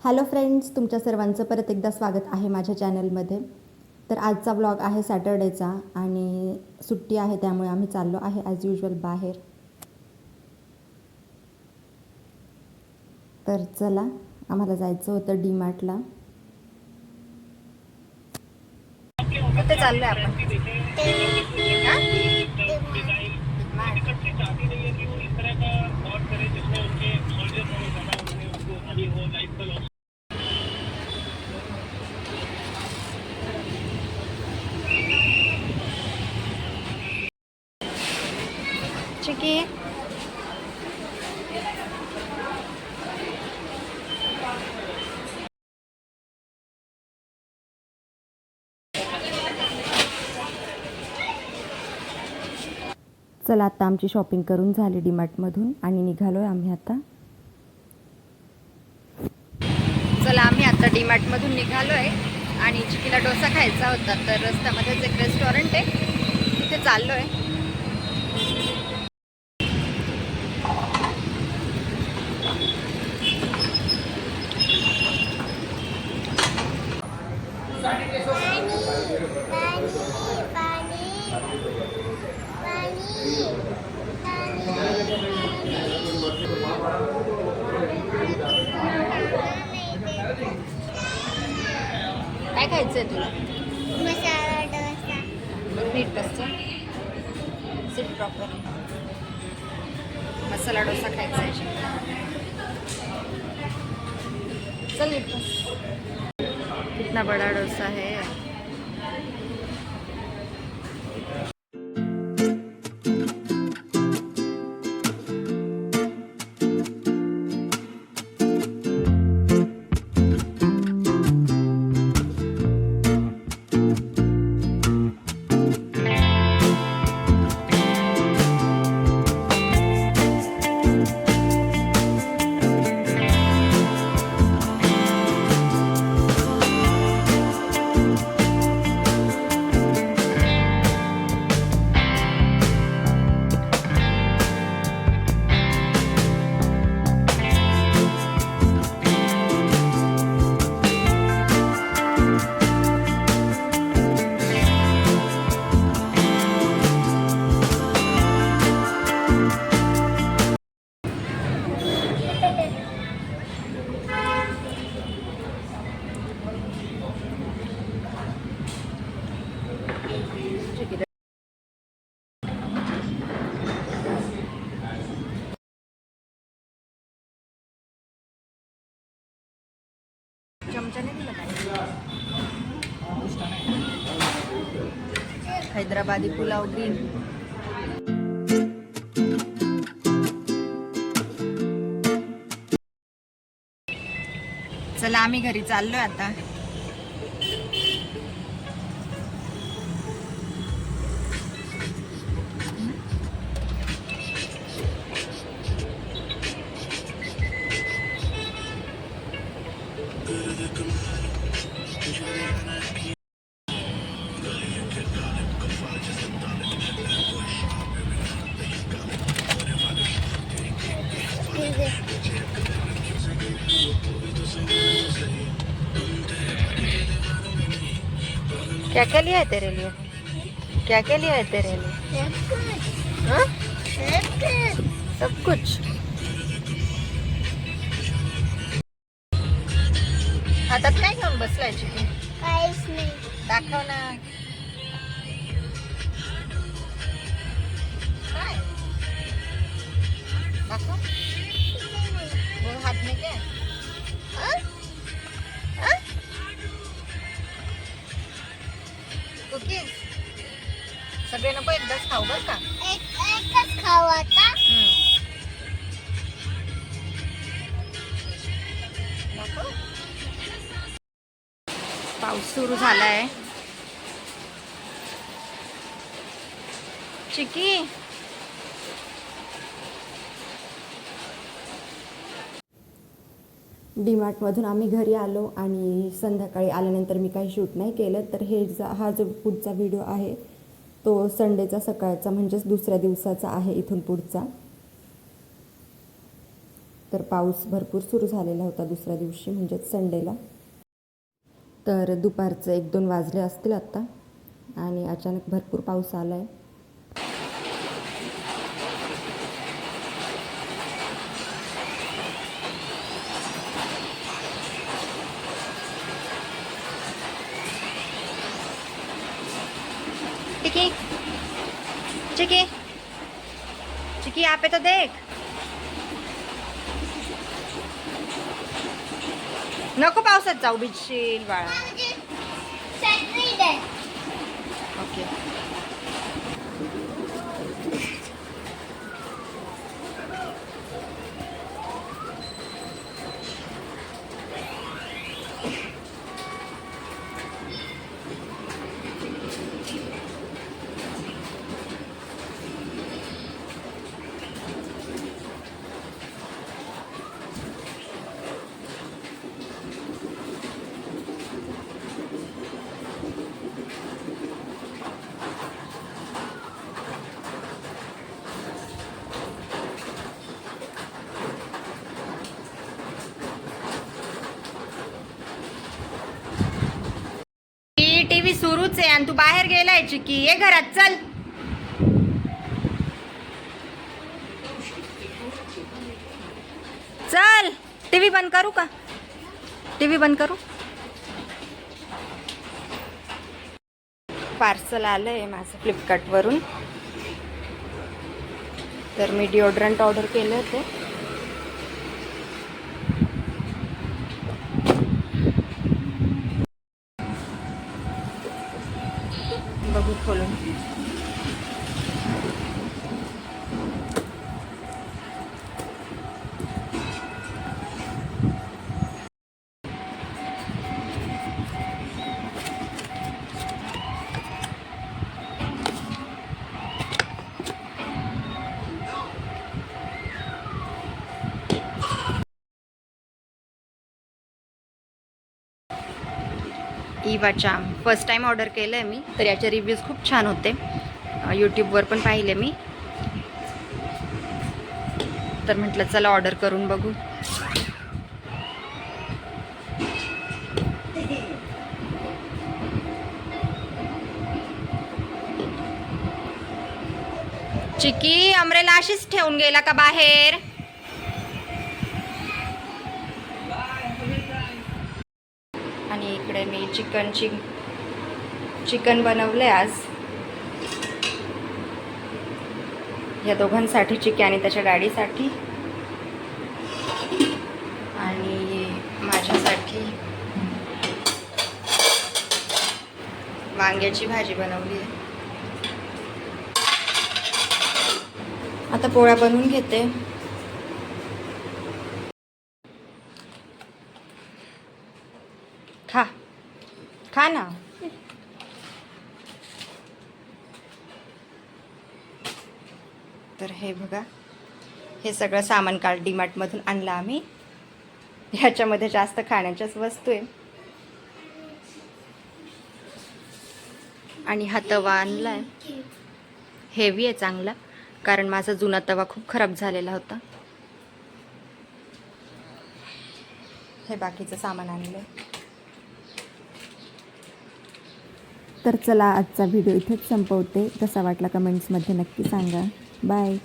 Hello friends तुमच्या सर्वांचं परत एकदा स्वागत आहे माझ्या चॅनलमध्ये तर आजचा ब्लॉग आहे सॅटर्डेचा आणि सुट्टी आहे त्यामुळे आम्ही चाललो आहे ॲज युजल बाहेर. तर चला आम्हाला जायचं होतं डी मार्टला कुठे आहे आपण. चिकी चला आता आमची शॉपिंग करून झाली डीमार्टमधून आणि निघालोय आम्ही आता. चला आम्ही आता डीमार्टमधून निघालो आहे आणि चिकीला डोसा खायचा होता तर रस्त्यामध्येच एक रेस्टॉरंट आहे. तिथे चाललो आहे काय खायचं आहे तुला? मसाला डोसा. नीट बसचं सिट प्रॉपर मसाला डोसा खायचा आहे. चल नीट बस कितना बड़ा डोसा है. हैदराबादी पुलाव ग्रीन. चला आम्ही घरी चाललोय आता. क्या क्या लिया है तेरे लिए? क्या क्या लिया है तेरे लिए? हाँ? सब कुछ। हातात काय घेऊन बसलाय चिकन काहीच नाही. दाखव ना. काय? दाखव. हात में क्या? सगळे नको एकदाच खाऊ बर का? एक एकच खाऊ आता. पाऊस सुरू झालाय. चिकी. डीमार्टमधून आम्ही घरी आलो आणि संध्याकाळी आल्यानंतर मी काही शूट नाही केलं तर हे जा हा जो पुढचा व्हिडिओ आहे तो संडेचा सकाळचा म्हणजेच दुसऱ्या दिवसाचा आहे इथून पुढचा. तर पाऊस भरपूर सुरू झालेला होता दुसऱ्या दिवशी म्हणजेच संडेला. तर दुपारचं एक दोन वाजले असतील आत्ता आणि अचानक भरपूर पाऊस आला आहे चिकी चिकी चिकी यहाँ पे तो देख नको पावसात जाऊ भिजशील बाळा आणि तू बाहेर गेलाय चिकी ये घरात चल. चल. टीव्ही बंद करू का? टी व्ही बंद करू? पार्सल आलं आहे माझं फ्लिपकार्टवरून तर मी डिओड्रंट ऑर्डर केलं होतं. इवा चाम फर्स्ट टाईम ऑर्डर केलं आहे मी तर याचे रिव्ह्यूज खूप छान होते. यूट्यूबवर पण पाहिले मी. तर म्हटलं चला ऑर्डर करून बघू. चिकी अमरेला अशीच ठेवून गेला का बाहेर? चिकनची चिकन बनवलं आहे आज. या दोघांसाठी चिकी आणि त्याच्या डॅडीसाठी. आणि माझ्यासाठी वांग्याची भाजी बनवली आहे. आता पोळ्या बनवून घेते खा खा ना. तर हे बघा. हे सगळं सामान काल डीमार्टमधून आणलं आम्ही. ह्याच्यामध्ये जास्त खाण्याच्याच वस्तू आहे. आणि हा तवा आणला आहे हेवी आहे चांगला. कारण माझा जुना तवा खूप खराब झालेला होता. हे बाकीचं सामान आणलं आहे तर चला आजचा व्हिडिओ इथेच संपवते. कसा वाटला कमेंट्समध्ये नक्की सांगा. बाय.